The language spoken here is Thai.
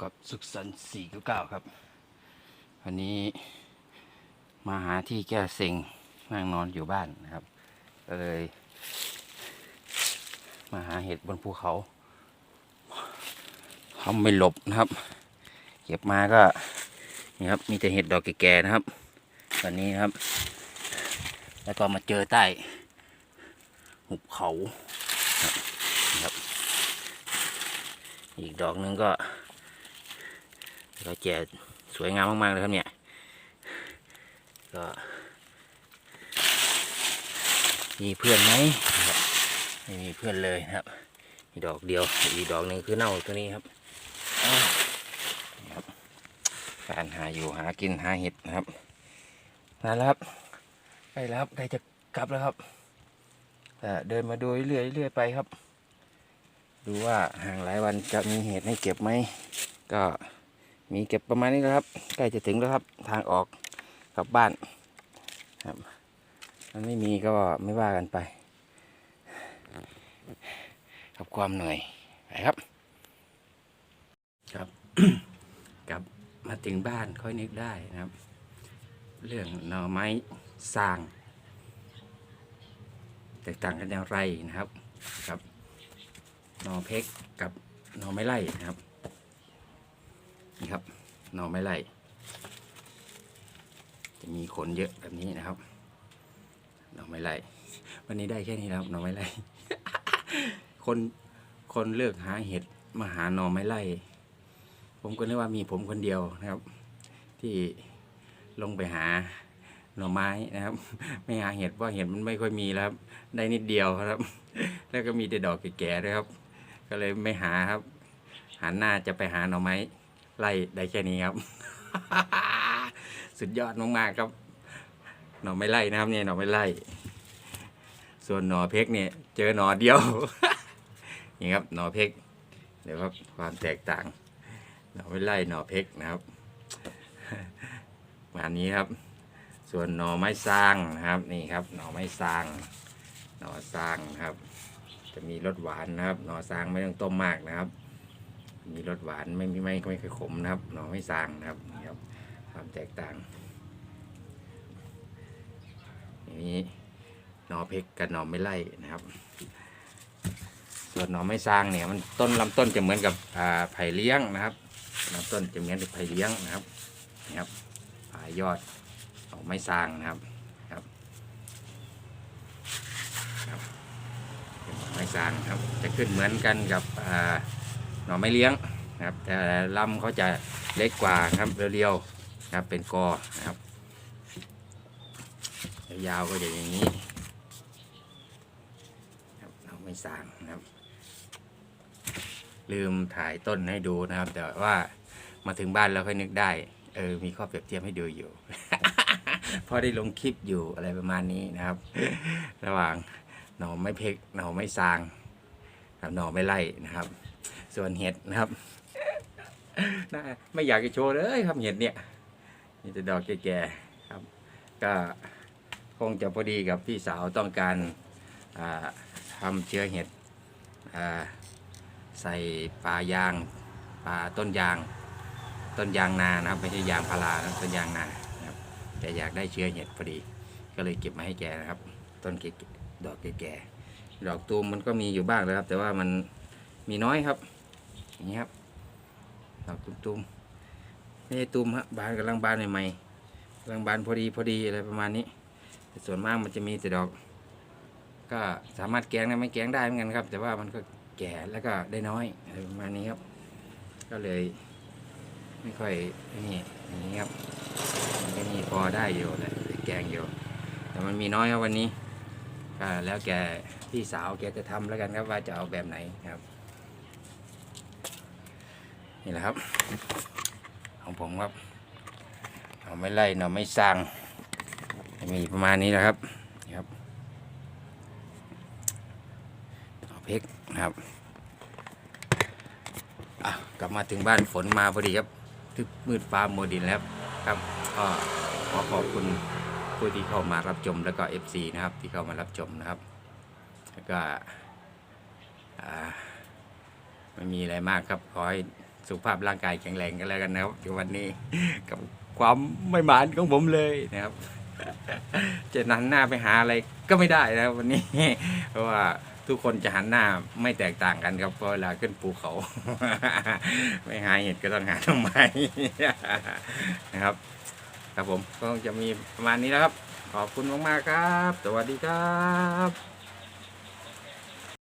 กับสุขสันต์สี่เก้าเก้าครับ วันนี้มาหาที่แก้เซ็งนั่งนอนอยู่บ้านนะครับ ก็เลย มาหาเห็ดบนภูเขาทำไม่หลบนะครับ เก็บมาก็นี่ครับ มีแต่เห็ดดอกแก่ๆนะครับ วันนี้นครับ แล้วก็มาเจอใต้หุบเขาครับอีกดอกหนึงก็ ก็แจสวยงามมาก ๆ เลยครับเนี่ยก็มีเพื่อนไหมไม่มีเพื่อนเลยนะครับ มีดอกเดียว อีกดอกหนึ่งคือเน่าตัวนี้ครับการหาอยู่หากินหาเห็ดนะครับมาแล้วครับใกล้แล้วครับใกล้จะกลับแล้วครับเดินมาดูเรื่อยเรื่อยๆไปครับ ดูว่าห่างหลายวันจะมีเห็ดให้เก็บไหมก็ มีเก็บประมาณนี้แล้วครับ ใกล้จะถึงแล้วครับ ทางออกกลับบ้านครับมันไม่มีก็ไม่ว่ากันไปกับความเหนื่อยไปครับ ครับกลับมาถึงบ้านค่อยนึกได้นะครับ เรื่องหน่อไม้สร้าง แตกต่างกันอย่างไรนะครับครับหน่อเพกกับหน่อไม้ไล่นะครับ นี่ครับหน่อไม้ไล่จะมีขนเยอะแบบนี้นะครับหน่อไม้ไล่วันนี้ได้แค่นี้แล้วครับหน่อไม้ไล่คนคนเลือกหาเห็ดมาหาหน่อไม้ไล่ผมก็นึกว่ามีผมคนเดียวนะครับ ที่ลงไปหาหน่อไม้นะครับ ไม่หาเห็ดเพราะเห็ดมันไม่ค่อยมีแล้วครับ ได้นิดเดียวครับ แล้วก็มีแต่ดอกแก่ๆด้วยครับ ก็เลยไม่หาครับหันหน้าจะไปหาหน่อไม้ ไล่ได้แค่นี้ครับ สุดยอดมากๆครับ หน่อไม้ไล่นะครับเนี่ยหน่อไม้ไล่ ส่วนหน่อเพกเนี่ย เจอหน่อเดียว นี่ครับหน่อเพกเดี๋ยวครับความแตกต่าง หน่อไม้ไล่หน่อเพกนะครับมาณนี้ครับ ส่วนหน่อไม้สร้างนะครับนี่ครับ หน่อไม้สร้าง หน่อสร้างครับ จะมีรสหวานนะครับ หน่อสร้างไม่ต้องต้มมากนะครับ มีรสหวานไม่ไม่ไม่ไม่ค่อยขมนะครับหน่อไม้สางนะครับนี่ครับ ความแตกต่างนี่หน่อเพกกับหน่อไม่ไล่นะครับ ส่วนหน่อไม้สางเนี่ยมันต้นลำต้นจะเหมือนกับอ่าไผ่เลี้ยงนะครับลำต้นจะเหมือนกับไผ่เลี้ยงนะครับนี่ครับผายอดหน่อไม้สางนะครับครับครับเป็นหน่อไม้สางครับ จะขึ้นเหมือนกันกับอ่า หน่อไม้เลี้ยงนะครับแต่ลำเขาจะเล็กกว่าครับเรียวๆนะครับเป็นกอนะครับยาวก็จะอย่างนี้ครับหน่อไม้สางนะครับ ลืมถ่ายต้นให้ดูนะครับ แต่ว่ามาถึงบ้านแล้วค่อยนึกได้ เออ มีข้อเปรียบเทียบให้ดูอยู่ พอได้ลงคลิปอยู่อะไรประมาณนี้นะครับ ระหว่างหน่อไม้เพกหน่อไม้ซางกับหน่อไม้ไล่นะครับ ส่วนเห็ดนะครับน่าไม่อยากจะโชว์เลยครับเห็ดเนี่ยมีแต่ดอกแก่ๆครับ ก็คงจะพอดีกับพี่สาวต้องการาทำเชื้อเห็ดใส่ปลายางปลาต้นยาง ต้นยางนานะครับไม่ใช่ยางพารานะต้นยางนาครับแกอยากได้เชื้อเห็ดพอดี ก็เลยเก็บมาให้แกนะครับ ต้นเกดอกแก่ดอกตูมมันก็มีอยู่บ้างนะครับ แต่ว่ามัน มีน้อยครับอย่างนี้ครับดอกตูมๆไม่ใช่ตูมฮะบานกำลังบานใหม่ๆกำลังบานพอดีพอดีอะไรประมาณนี้แต่ส่วนมากมันจะมีแต่ดอก ก็สามารถแกงได้ไม่แกงได้เหมือนกันครับ แต่ว่ามันก็แก่แล้วก็ได้น้อยอะไรประมาณนี้ครับ ก็เลย ไม่ค่อยนี่อย่างนี้ครับมันก็มีพอได้อยู่แหละแกงอยู่ แต่มันมีน้อยครับวันนี้ก็แล้วแกพี่สาวแกจะทำแล้วกันครับว่าจะเอาแบบไหนครับ นี่แหละครับ ของผมครับเอาไม่ไล่เนาไม่สร้างมีประมาณนี้แหละครับครับเอาเพกนะครับอะกลับมาถึงบ้านฝนมาพอดีครับทึบมืดฟ้าโมดินแล้วครับก็ขอขอบคุณผู้ที่เข้ามารับชมแล้วก็ FC นะครับที่เข้ามารับชมนะครับ แล้วก็ไม่มีอะไรมากครับขอให้ สุขภาพร่างกายแข็งแรงกันแล้วกันนะครับเดี๋ยววันนี้กับความไม่หมานของผมเลยนะครับจะหันหน้าไปหาอะไรก็ไม่ได้นะครับวันนี้ เพราะว่าทุกคนจะหันหน้าไม่แตกต่างกันครับเพราะเวลาขึ้นภูเขา ไม่หาเห็ดก็ต้องหาทำไมนะครับ ครับผมก็จะมีประมาณนี้แล้วครับ ขอบคุณมากๆครับ สวัสดีครับ